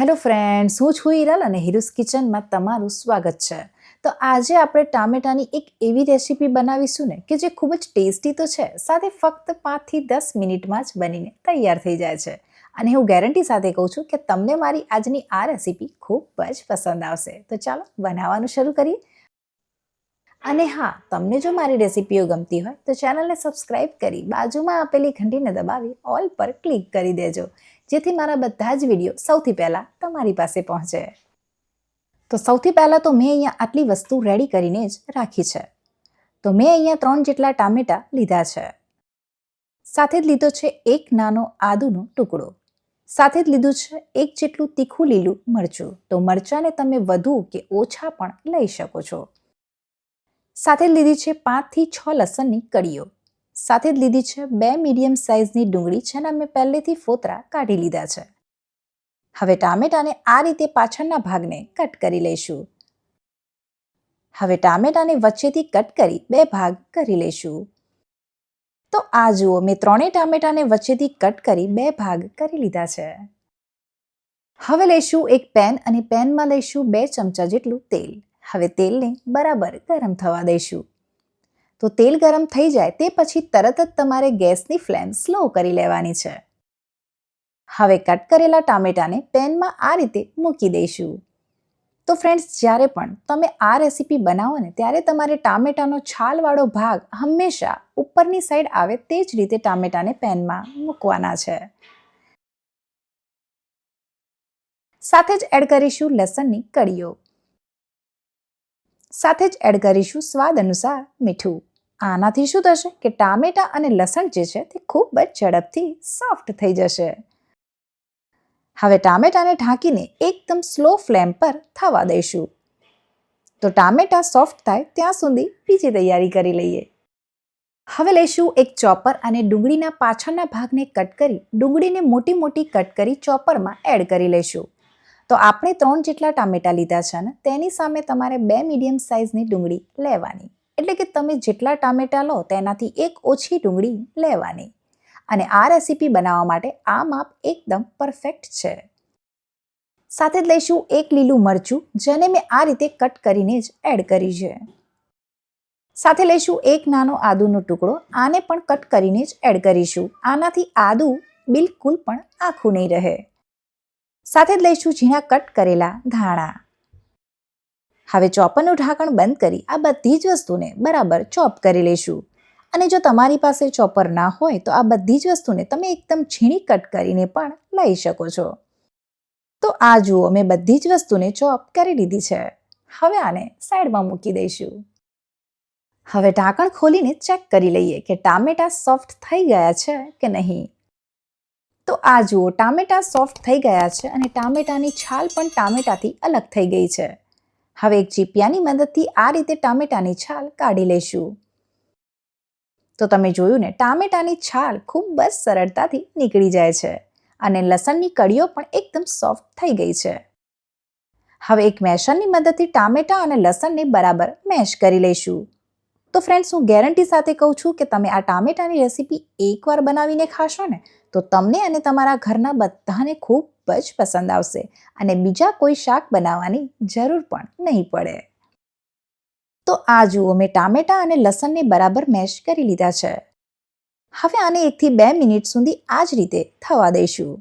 Hello friends, હું છું હિરલ અને હિરુસ કિચનમાં તમારું સ્વાગત છે. તો આજે આપણે ટામેટાની એક એવી રેસીપી બનાવીશું ને કે જે ખૂબ જ ટેસ્ટી તો છે, સાથે ફક્ત પાંચથી દસ મિનિટમાં જ બનીને તૈયાર થઈ જાય છે. અને હું ગેરંટી સાથે કહું છું કે તમને મારી આજની આ રેસીપી ખૂબ જ પસંદ આવશે. તો ચાલો બનાવવાનું શરૂ કરીએ. અને હા, તમને જો મારી રેસીપીઓ ગમતી હોય તો ચેનલને સબસ્ક્રાઇબ કરી બાજુમાં આપેલી ઘંટીને દબાવી ઓલ પર ક્લિક કરી દેજો. જેથી મારા બધા જ વીડિયો સૌથી પહેલાં તમારી પાસે પહોંચે. તો સૌથી પહેલાં તો મેં અહીંયા આટલી વસ્તુ રેડી કરીને જ રાખી છે. તો મેં અહીંયા ત્રણ જેટલા ટામેટા લીધા છે. સાથે જ લીધો છે એક નાનો આદુનો ટુકડો. સાથે જ લીધું છે એક જેટલું તીખું લીલું મરચું. તો મરચાંને તમે વધુ કે ઓછા પણ લઈ શકો છો. સાથે લીધી છે પાંચથી છ લસણની કડીઓ સાથે જ લીધી છે બે મીડિયમ સાઇઝની ડુંગળી, જેના મેં પહેલેથી ફોતરા કાઢી લીધા છે. હવે ટામેટાને આ રીતે પાછળના ભાગને કટ કરી લઈશું. હવે ટામેટાને વચ્ચેથી કટ કરી બે ભાગ કરી લઈશું. તો આ જુઓ, મેં ત્રણેય ટામેટાને વચ્ચેથી કટ કરી બે ભાગ કરી લીધા છે. હવે લઈશું એક પેન અને પેનમાં લઈશું બે ચમચા જેટલું તેલ. હવે તેલને બરાબર ગરમ થવા દઈશું. તો તેલ ગરમ થઈ જાય તે પછી તરત જ તમારે ગેસની ફ્લેમ સ્લો કરી લેવાની છે. હવે કટ કરેલા ટામેટાને પેનમાં આ રીતે મૂકી દઈશું. તો ફ્રેન્ડ્સ, જ્યારે પણ તમે આ રેસીપી બનાવો ને, ત્યારે તમારે ટામેટાનો છાલવાળો ભાગ હંમેશા ઉપરની સાઈડ આવે તે જ રીતે ટામેટાને પેનમાં મૂકવાના છે. સાથે જ એડ કરીશું લસણની કળીઓ. સાથે જ એડ કરીશું સ્વાદ અનુસાર મીઠું. આનાથી શું થશે કે ટામેટા અને લસણ જે છે તે ખૂબ જ ઝડપથી સોફ્ટ થઈ જશે. હવે ટામેટાને ઢાંકીને એકદમ સ્લો ફ્લેમ પર થવા દઈશું. તો ટામેટા સોફ્ટ થાય ત્યાં સુધી બીજી તૈયારી કરી લઈએ. હવે લઈશું એક ચોપર અને ડુંગળીના પાછળના ભાગને કટ કરી ડુંગળીને મોટી મોટી કટ કરી ચોપરમાં એડ કરી લઈશું. તો આપણે ત્રણ જેટલા ટામેટાં લીધા છે ને, તેની સામે તમારે બે મીડિયમ સાઇઝની ડુંગળી લેવાની. એટલે કે તમે જેટલા ટામેટાં લો, તેનાથી એક ઓછી ડુંગળી લેવાની. અને આ રેસીપી બનાવવા માટે આ માપ એકદમ પરફેક્ટ છે. સાથે જ લઈશું એક લીલું મરચું, જેને મેં આ રીતે કટ કરીને જ એડ કરી છે. સાથે લઈશું એક નાનો આદુનો ટુકડો, આને પણ કટ કરીને જ એડ કરીશું. આનાથી આદુ બિલકુલ પણ આખું નહીં રહે. સાથે જ લઈશું ઝીણા કટ કરેલા ધાણા. હવે ચોપરનું ઢાંકણ બંધ કરી આ બધી જ વસ્તુને બરાબર ચોપ કરી લઈશું. અને જો તમારી પાસે ચોપર ના હોય તો આ બધી જ વસ્તુને તમે એકદમ ઝીણી કટ કરીને પણ લઈ શકો છો. તો આ જુઓ, મેં બધી જ વસ્તુને ચોપ કરી લીધી છે. હવે આને સાઈડમાં મૂકી દઈશું. હવે ઢાંકણ ખોલીને ચેક કરી લઈએ કે ટામેટા સોફ્ટ થઈ ગયા છે કે નહીં. તો આ જુઓ, ટામેટા સોફ્ટ થઈ ગયા છે અને ટામેટાની છાલ પણ ટામેટાથી અલગ થઈ ગઈ છે. હવે એક ચીપિયાની મદદથી આ રીતે ટામેટાની છાલ કાઢી લઈશું. તો તમે જોયું ને, ટામેટાની છાલ ખૂબ જ સરળતાથી નીકળી જાય છે અને લસણની કળીઓ પણ એકદમ સોફ્ટ થઈ ગઈ છે. હવે એક મેશરની મદદથી ટામેટા અને લસણને બરાબર મેશ કરી લઈશું. તો ફ્રેન્ડ્સ હું ગેરંટી સાથે કહું છું કે તમે આ ટામેટાની રેસીપી એકવાર બનાવીને ખાશો ને, તો તમને અને તમારા ઘરના બધાને ખૂબ જ પસંદ આવશે અને બીજા કોઈ શાક બનાવવાની જરૂર પણ નહીં પડે. તો આ જુઓ, મેં ટામેટા અને લસણને બરાબર મેશ કરી લીધા છે. હવે આને એકથી બે મિનિટ સુધી આ જ રીતે થવા દઈશું.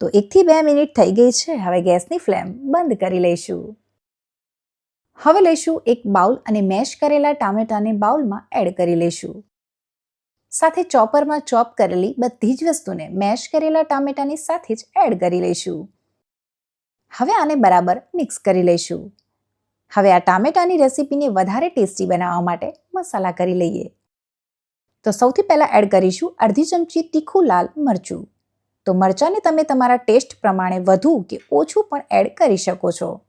તો એકથી બે મિનિટ થઈ ગઈ છે, હવે ગેસની ફ્લેમ બંધ કરી લઈશું. હવે લઈશું એક બાઉલ અને મેશ કરેલા ટામેટાને બાઉલમાં એડ કરી લઈશું. સાથે ચોપરમાં ચોપ કરેલી બધી જ વસ્તુને મેશ કરેલા ટામેટાની સાથે જ એડ કરી લઈશું. હવે આને બરાબર મિક્સ કરી લઈશું. હવે આ ટામેટાની રેસીપીને વધારે ટેસ્ટી બનાવવા માટે મસાલા કરી લઈએ. તો સૌથી પહેલાં એડ કરીશું અડધી ચમચી તીખું લાલ મરચું. તો મરચાંને તમે તમારા ટેસ્ટ પ્રમાણે વધુ કે ઓછું પણ એડ કરી શકો છો.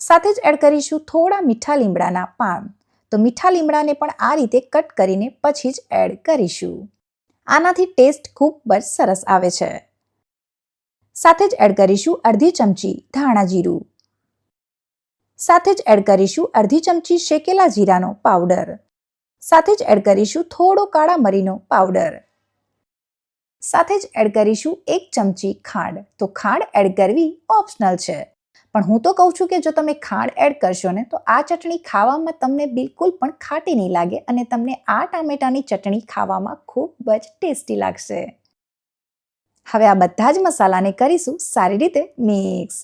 સાથે જ એડ કરીશું થોડા મીઠા લીમડાના પાન. તો મીઠા લીમડાને પણ આ રીતે કટ કરીને પછી જ એડ કરીશું. આનાથી ટેસ્ટ ખૂબ જ સરસ આવે છે. સાથે જ એડ કરીશું અડધી ચમચી ધાણા જીરું. સાથે જ એડ કરીશું અડધી ચમચી શેકેલા જીરાનો પાવડર. સાથે જ એડ કરીશું થોડો કાળા મરીનો પાવડર. સાથે જ એડ કરીશું એક ચમચી ખાંડ. તો ખાંડ એડ કરવી ઓપ્શનલ છે. પણ હું તો કહું છું કે જો તમે ખાંડ એડ કરશો ને, તો આ ચટણી ખાવામાં તમને બિલકુલ પણ ખાટી નહીં લાગે અને તમને આ ટામેટાની ચટણી ખાવામાં ખૂબ જ ટેસ્ટી લાગશે. હવે આ બધા જ મસાલાને કરીશું સારી રીતે મિક્સ.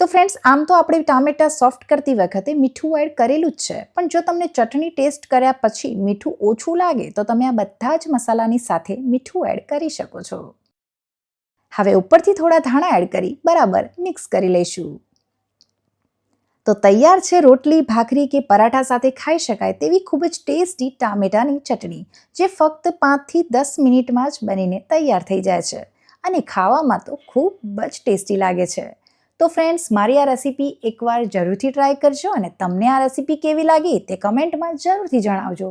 તો ફ્રેન્ડ્સ આમ તો આપણે ટામેટા સોફ્ટ કરતી વખતે મીઠું એડ કરેલું જ છે, પણ જો તમને ચટણી ટેસ્ટ કર્યા પછી મીઠું ઓછું લાગે, તો તમે આ બધા જ મસાલાની સાથે મીઠું એડ કરી શકો છો. હવે ઉપરથી થોડા ધાણા એડ કરી બરાબર મિક્સ કરી લઈશું. તો તૈયાર છે રોટલી, ભાખરી કે પરાઠા સાથે ખાઈ શકાય તેવી ખૂબ જ ટેસ્ટી ટામેટાની ચટણી, જે ફક્ત પાંચથી દસ મિનિટમાં જ બનીને તૈયાર થઈ જાય છે અને ખાવામાં તો ખૂબ જ ટેસ્ટી લાગે છે. તો ફ્રેન્ડ્સ મારી આ રેસીપી એકવાર જરૂરથી ટ્રાય કરજો અને તમને આ રેસીપી કેવી લાગી તે કમેન્ટમાં જરૂરથી જણાવજો.